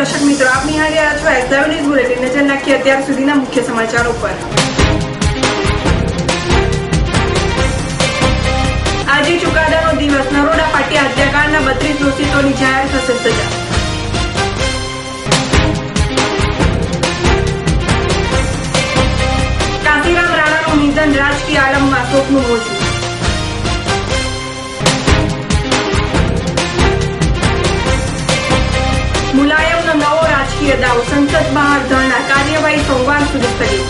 દર્શક મિત્રો આપ નિહાળી રહ્યા છો એક્ઝામ ન્યૂઝ બુલેટિન નજર નાખીએ અત્યાર સુધીના મુખ્ય સમાચારો પર. આજે ચુકાદાનો દિવસ. નરોડા પાટી હત્યાકાંડના બત્રીસ દોષિતોની જાહેર થશે સજા. કાંતિરામ રાણાનું નિધન રાજકીય આલમમાં શોકનું મોજું. દાવ સંસદ બહાર ધરણા કાર્યવાહી સોમવાર સુધી સ્થગિત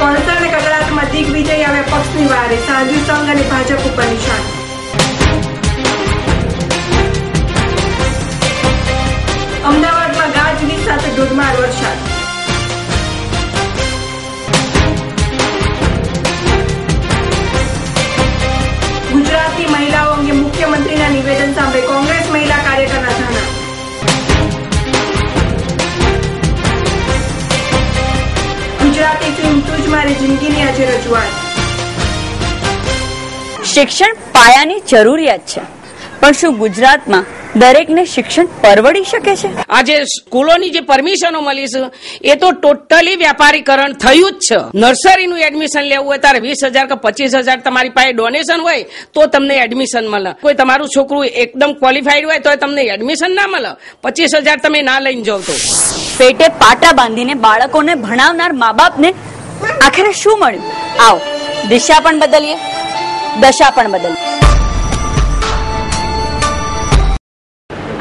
કોણસર અને કકડાટમાં દિગ્વિજય આવ્યા પક્ષની વારે, સાધુ સંઘ અને ભાજપ ઉપર નિશાન. મારી જિંદગીની આજે રજૂઆત. શિક્ષણ પાયાની જરૂરિયાત છે. પણ શું ગુજરાતમાં દરેકને શિક્ષણ પરવડી શકે છે? આજે સ્કૂલોની જે પરમિશનો મળી છે એ તો ટોટલી વ્યાપારીકરણ થયું જ છે. નર્સરીનું એડમિશન લેવું હોય તારે વીસ હજાર કે પચીસ હજાર તમારી પાસે ડોનેશન હોય તો તમને એડમિશન મળે. કોઈ તમારું છોકરું એકદમ ક્વોલિફાઈડ હોય તો તમને એડમિશન ના મળે. પચીસ હજાર તમે ના લઈને જાવ તો. પેટે પાટા બાંધીને બાળકોને ભણાવનાર મા બાપને આખરે શું મળ્યું? આવો, દિશા પણ બદલીએ, દશા પણ બદલીએ.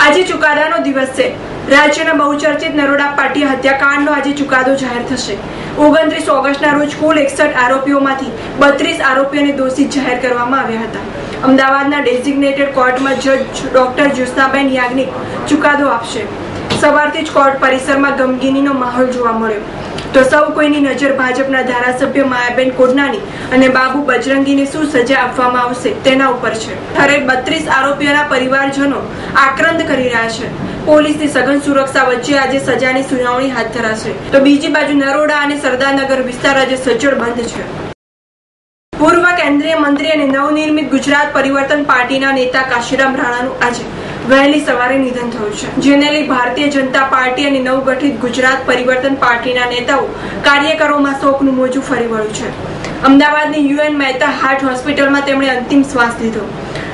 આજે ચુકાદાનો દિવસ છે. રાજ્યના બહુચર્ચિત નરોડા પાટી હત્યાકાંડનો આજે ચુકાદો જાહેર થશે. ઓગણત્રીસ ઓગસ્ટના રોજ કુલ એકસઠ આરોપીઓમાંથી બત્રીસ આરોપીઓને દોષિત જાહેર કરવામાં આવ્યા હતા. અમદાવાદના ડેઝિગ્નેટેડ કોર્ટમાં જજ ડોક્ટર જ્યોત્સનાબેન યાજ્ઞિક ચુકાદો આપશે. સવારથી જ કોર્ટ પરિસરમાં ગમગીનીનો માહોલ જોવા મળ્યો. તો સૌ કોઈની નજર ભાજપના ધારાસભ્ય માયાબેન કોડનાની અને બાબુ બજરંગીને શું સજા આપવામાં આવશે તેના ઉપર છે. ત્યારે બત્રીસ આરોપીઓના પરિવારજનો આક્રંદ કરી રહ્યા છે. પોલીસની સઘન સુરક્ષા વચ્ચે આજે સજાની સુનાવણી હાથ ધરાશે. તો બીજી બાજુ નરોડા અને સરદારનગર વિસ્તાર આજે સજ્જડ બંધ છે. પૂર્વ કેન્દ્રીય મંત્રી અને નવનિર્મિત ગુજરાત પરિવર્તન પાર્ટીના નેતા કાશીરામ રાણાનું આજે વહેલી સવારે નિધન થયું છે. જેને લઈ ભારતીય જનતા પાર્ટી અને નવગઠિત ગુજરાત પરિવર્તન પાર્ટીના નેતાઓ કાર્યકરોમાં શોકનું મોજું ફરી વળ્યું છે. અમદાવાદની યુએન મહેતા હાર્ટ હોસ્પિટલમાં તેમણે અંતિમ શ્વાસ લીધો.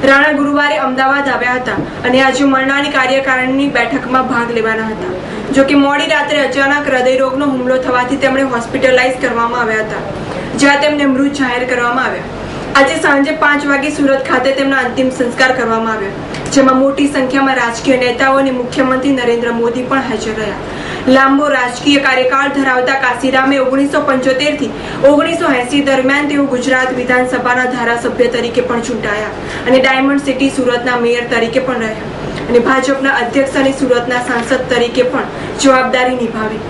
રાણા ગુરુવારે અમદાવાદ આવ્યા હતા અને આજે મરણાની કાર્યકારિણીની બેઠકમાં ભાગ લેવાના હતા. જોકે મોડી રાત્રે અચાનક હૃદયરોગનો હુમલો થવાથી તેમણે હોસ્પિટલાઇઝ કરવામાં આવ્યા હતા. જ્યાં તેમને મૃત જાહેર કરવામાં આવ્યા. આજે સાંજે પાંચ વાગે સુરત ખાતે તેમના અંતિમ સંસ્કાર કરવામાં આવ્યો, જેમાં મોટી સંખ્યામાં રાજકીય નેતાઓ અને મુખ્યમંત્રી નરેન્દ્ર મોદી પણ હાજર રહ્યા. લાંબો રાજકીય કાર્યકાળ ધરાવતા કાશીરામે ઓગણીસો પંચોતેરથી ઓગણીસો એસી દરમિયાન તેઓ ગુજરાત વિધાનસભાના ધારાસભ્ય તરીકે પણ ચૂંટાયા અને ડાયમંડ સિટી સુરતના મેયર તરીકે પણ રહ્યા અને ભાજપના અધ્યક્ષ અને સુરતના સાંસદ તરીકે પણ જવાબદારી નિભાવી.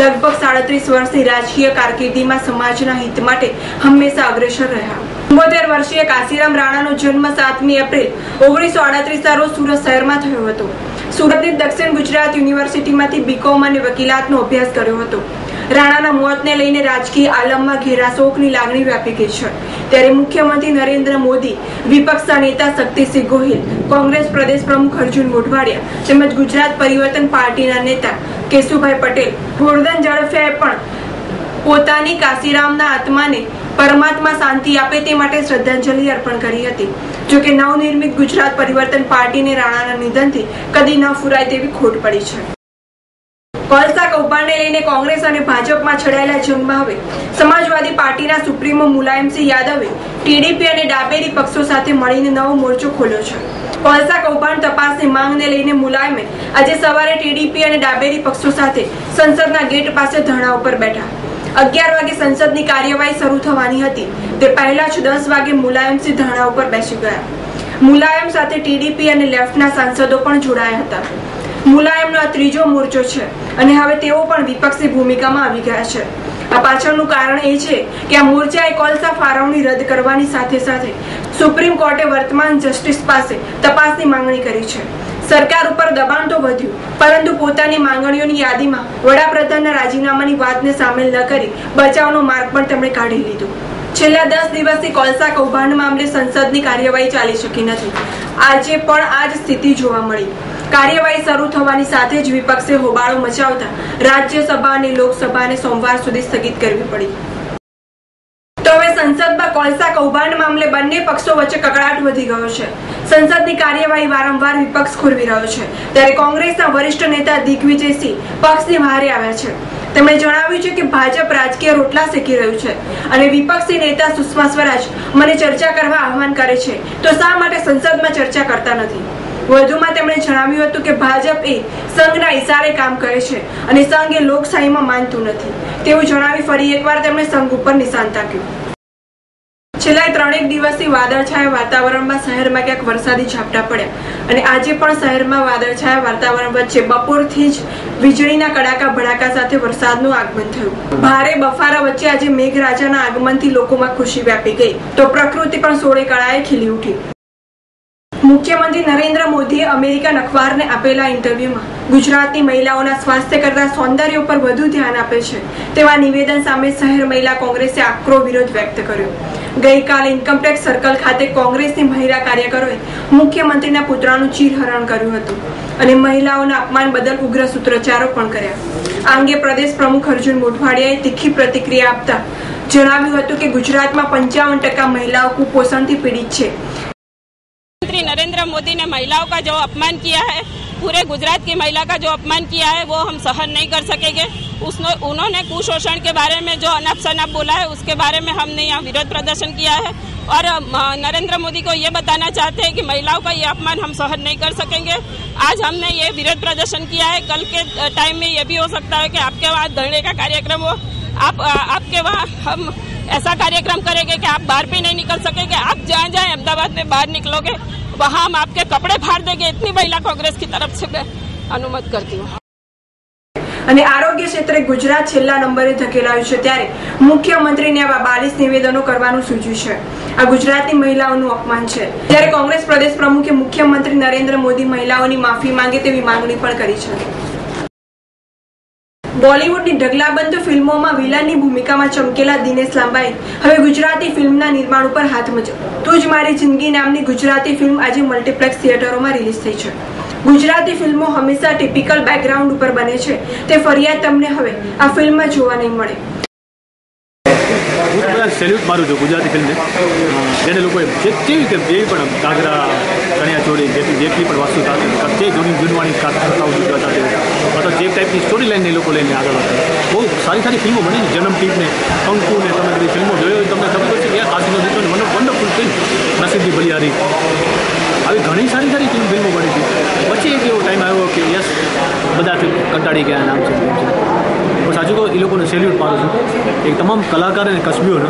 લગભગ સાડત્રીસ વર્ષની રાજકીય કારકિર્દીમાં સમાજના હિત માટે હંમેશા અગ્રેસર રહ્યા. ચુંબોતેર વર્ષીય કાશીરામ રાણાનો જન્મ સાતમી એપ્રિલ ઓગણીસો અડત્રીસના રોજ સુરત શહેરમાં થયો હતો. સુરતની દક્ષિણ ગુજરાત યુનિવર્સિટીમાંથી બીકોમ અને વકીલાતનો અભ્યાસ કર્યો હતો. રાણાના મોતને લઈને રાજકીય આલમમાં ઘેરા શોકની લાગણી વ્યાપી ગઈ છે. ત્યારે મુખ્યમંત્રી નરેન્દ્ર મોદી, વિપક્ષના નેતા શક્તિસિંહ ગોહિલ, કોંગ્રેસ પ્રદેશ પ્રમુખ અર્જુન મોઢવાડિયા તેમજ ગુજરાત પરિવર્તન પાર્ટીના નેતા કેશુભાઈ પટેલ, ગોરધન ઝડફિયાએ પણ પોતાની કાશીરામના આત્માને પરમાત્મા શાંતિ આપે તે માટે શ્રદ્ધાંજલિ અર્પણ કરી હતી. જો કે નવનિર્મિત ગુજરાત પરિવર્તન પાર્ટીને રાણાના નિધનથી કદી ન ફુરાય તેવી ખોટ પડી છે. કોલસા કૌભાંડને લઈને કોંગ્રેસ અને ભાજપમાં છડાયેલા જંગમાં હવે સમાજવાદી પાર્ટીના સુપ્રીમો મુલાયમસિંહ યાદવે, ટીડીપી અને ડાબેરી પક્ષો સાથે મળીને નવો મોરચો ખોલ્યો છે. કોલસા કૌભાંડ તપાસની માંગને લઈને મુલાયમે આજે સવારે ટીડીપી અને ડાબેરી પક્ષો સાથે સંસદના ગેટ પાસે ધરણા ઉપર બેઠા. અગિયાર વાગે સંસદની કાર્યવાહી શરૂ થવાની હતી. તે પહેલા જ દસ વાગે મુલાયમસિંહ ધરણા ઉપર બેસી ગયા. મુલાયમ સાથે ટીડીપી અને લેફ્ટના સાંસદો પણ જોડાયા હતા. મુલાયમનો આ ત્રીજો મોરચો છે અને હવે તેઓ પણ વિપક્ષી ભૂમિકામાં આવી ગયા છે. આ પાછળનું કારણ એ છે કે આ મોરચાએ કોલસા ફાળવણી રદ કરવાની સાથે સાથે સુપ્રીમ કોર્ટે વર્તમાન જસ્ટિસ પાસે તપાસની માંગણી કરી છે. સરકાર ઉપર દબાણ તો વધ્યું, પરંતુ પોતાની માંગણીઓની યાદીમાં વડાપ્રધાનના રાજીનામાની વાતને સામેલ ન કરી બચાવનો માર્ગ પણ તેમણે કાઢી લીધો. છેલ્લા દસ દિવસથી કોલસા કૌભાંડ મામલે સંસદની કાર્યવાહી ચાલી શકી નથી. આજે પણ આ જ સ્થિતિ જોવા મળી. કાર્યવાહી શરૂ થવાની સાથે જ વિપક્ષે હોબાળો મચાવતા રાજ્યસભા અને લોકસભાને સોમવાર સુધી સ્થગિત કરવી પડી. તો હવે સંસદમાં કોલસા કૌભાંડ મામલે બંને પક્ષો વચ્ચે કકડાટ વધી ગયો છે. સંસદની કાર્યવાહી વારંવાર વિપક્ષ ખુરવી રહ્યો છે. ત્યારે કોંગ્રેસના વરિષ્ઠ નેતા દિગ્વિજયસિંહ પક્ષની બહારે આવ્યા છે. તેમણે જણાવ્યું છે કે ભાજપ રાજકીય રોટલા શેકી રહ્યું છે અને વિપક્ષી નેતા સુષ્મા સ્વરાજ મને ચર્ચા કરવા આહવાન કરે છે. તો શા માટે સંસદમાં ચર્ચા કરતા નથી? વધુમાં તેમણે જણાવ્યું હતું કે ભાજપ એ સંઘના ઇશારે કામ કરે છે અને સંઘ એ લોકશાહીમાં માનતું નથી. તેવું જણાવી ફરી એકવાર તેમણે સંઘ ઉપર નિશાન તાક્યું. છેલ્લા ત્રણેક દિવસથી વાદળછાયા વાતાવરણમાં શહેરમાં ક્યાંક વરસાદી ઝાપટા પડ્યા અને આજે પણ શહેરમાં વાદળછાયા વાતાવરણ વચ્ચે બપોરથી જ વીજળીના કડાકા ભડાકા સાથે વરસાદનું આગમન થયું. ભારે બફારા વચ્ચે આજે મેઘરાજાના આગમનથી લોકોમાં ખુશી વ્યાપી ગઈ. તો પ્રકૃતિ પણ સોળે કળાએ ખીલી ઉઠી. મુખ્યમંત્રી નરેન્દ્ર મોદીએ અમેરિકન અખબારને આપેલા ઇન્ટરવ્યુમાં ગુજરાતની મહિલાઓના સ્વાસ્થ્ય કરતા સૌંદર્ય ઉપર વધુ ધ્યાન આપે છે તેવા નિવેદન સામે શહેર મહિલા કોંગ્રેસે આકરો વિરોધ વ્યક્ત કર્યો. ગઈકાલે ઇન્કમટેક્સ સર્કલ ખાતે કોંગ્રેસની મહિલા કાર્યકરોએ મુખ્યમંત્રીના પુતળાનું ચીરહરણ કર્યું હતું અને મહિલાઓના અપમાન બદલ ઉગ્ર સૂત્રોચ્ચારો પણ કર્યા. આ અંગે પ્રદેશ પ્રમુખ અર્જુન મોઢવાડિયાએ તીખી પ્રતિક્રિયા આપતા જણાવ્યું હતું કે ગુજરાતમાં પંચાવન ટકા મહિલાઓ કુપોષણથી પીડિત છે. प्रधानमंत्री नरेंद्र मोदी ने महिलाओं का जो अपमान किया है, पूरे गुजरात की महिला का जो अपमान किया है, वो हम सहन नहीं कर सकेंगे। उसने, उन्होंने कुशोषण के बारे में जो अनाप शनाप बोला है, उसके बारे में हमने यहाँ विरोध प्रदर्शन किया है। और नरेंद्र मोदी को ये बताना चाहते हैं कि महिलाओं का ये अपमान हम सहन नहीं कर सकेंगे। आज हमने ये विरोध प्रदर्शन किया है। कल के टाइम में ये भी हो सकता है कि आपके वहाँ धरने का कार्यक्रम हो। आप आपके वहाँ हम ऐसा कार्यक्रम करेंगे कि आप बाहर भी नहीं निकल सकेंगे। आप जहाँ जहाँ अहमदाबाद में बाहर निकलोगे वहाँ हम आपके कपड़े फाड़ देंगे इतनी महिला कांग्रेस की तरफ से मैं अनुमति करती हूँ અને આરોગ્ય ક્ષેત્રે ગુજરાત છેલ્લા નંબરે ધકેલાયું છે ત્યારે મુખ્યમંત્રીને આવા બાલીસ નિવેદનો કરવાનું સૂચ્યું છે આ ગુજરાતની મહિલાઓનું અપમાન છે ત્યારે કોંગ્રેસ પ્રદેશ પ્રમુખે મુખ્યમંત્રી નરેન્દ્ર મોદી મહિલાઓની માફી માંગે તેવી માંગણી પણ કરી છે બોલિવૂડની ઢગલાબંધ ફિલ્મોમાં વિલનની ભૂમિકામાં ચમકેલા દિનેશ લાંબાએ. હવે ગુજરાતી ફિલ્મના નિર્માણ ઉપર હાથ મચ્યો તું જ મારી જિંદગી નામની ગુજરાતી ફિલ્મ આજે મલ્ટીપ્લેક્સ થિયેટરોમાં રિલીઝ થઈ છે. ગુજરાતી ફિલ્મો હંમેશા ટિપિકલ બેકગ્રાઉન્ડ ઉપર બને છે. તે ફરિયાદ તમને હવે આ ફિલ્મમાં જોવા નહીં મળે. હું બધા સેલ્યુટ મારું છું ગુજરાતી ફિલ્મને જેને લોકોએ જે જેવી કે જેવી પણ કાગરા ચણિયા ચોળી જેટલી જેટલી પણ વસ્તુ સાથે જે જૂની જૂનવાણી સાથે અથવા જે ટાઈપની સ્ટોરી લાઈનને લોકો લઈને આગળ વધે બહુ સારી સારી ફિલ્મો બની જન્મ ટીપને કંકુને તમે બધી ફિલ્મો જોઈ હોય તમને ખબર છે કે આ વન વન્ડરફુલ ફિલ્મ નસીબી બલિયારી આવી ઘણી સારી સારી ફિલ્મ બની હતી પછી એક એવો ટાઈમ આવ્યો કે યસ બધાથી કંટાળી ગયા નામ છે. છે હું સાચું કહું એ લોકોને સેલ્યુટ પાડું છું. એ તમામ કલાકાર અને કસબીઓને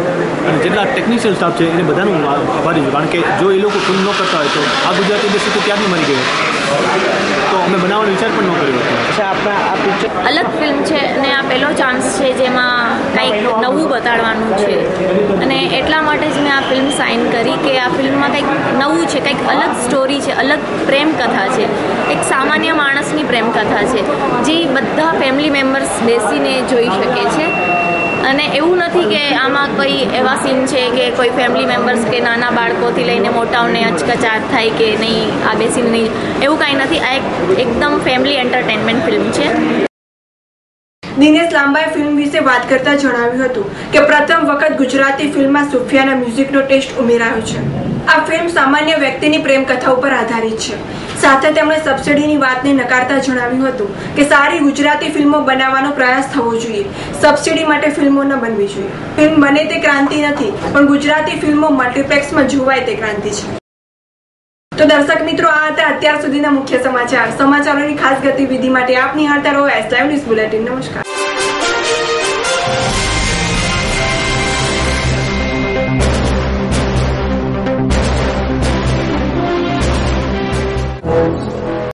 અને જેટલા ટેકનિશિયન સ્ટાફ છે, એને બધાનું આભારી છું. કારણ કે જો એ લોકો ફિલ્મ ન કરતા હોય તો આ ગુજરાતી ઇન્ડસ્ટ્રી તો ક્યારની મરી અમે બનાવવાનો વિચાર પણ ન કર્યો હતો. અલગ ફિલ્મ છે અને આ પહેલો ચાન્સ છે જેમાં કંઈક નવું બતાડવાનું છે. અને એટલા માટે જ મેં આ ફિલ્મ સાઇન કરી કે આ ફિલ્મમાં કંઈક નવું છે કંઈક અલગ સ્ટોરી છે અલગ પ્રેમ કથા છે. એક સામાન્ય માણસની પ્રેમ કથા છે જે બધા ફેમિલી મેમ્બર્સ બેસીને જોઈ શકે છે. અને એવું નથી કે આમાં કોઈ એવા સીન છે કે કોઈ ફેમિલી મેમ્બર્સ કે નાના બાળકોથી લઈને મોટાઓને અચકચાટ થાય કે નહીં, આ બેસીને નહીં. એવું કાંઈ નથી. આ એક એકદમ ફેમિલી એન્ટરટેનમેન્ટ ફિલ્મ છે. દિનેશ લાંબાએ ફિલ્મ વિશે વાત કરતા જણાવ્યું હતું કે પ્રથમ વખત ગુજરાતી ફિલ્મમાં સુફિયાના મ્યુઝિકનો ટેસ્ટ ઉમેરાયો છે. આ ફિલ્મ સામાન્ય વ્યક્તિની પ્રેમ કથા ઉપર આધારિત છે. સાથે તેમણે સબસિડીની વાતને નકારતા જણાવ્યું હતું કે સારી ગુજરાતી ફિલ્મો બનાવવાનો પ્રયાસ થવો જોઈએ. સબસિડી માટે ફિલ્મો ન બનવી જોઈએ. ફિલ્મ બને તે ક્રાંતિ નથી, પણ ગુજરાતી ફિલ્મો મલ્ટીપ્લેક્સમાં જોવાય તે ક્રાંતિ છે. તો દર્શક મિત્રો, આ હતા અત્યાર સુધીના મુખ્ય સમાચાર. સમાચારોની ખાસ ગતિવિધિ માટે આપ નિહાળતા રહો એસ લાઈવ ન્યૂઝ બુલેટિન. નમસ્કાર. Thanks.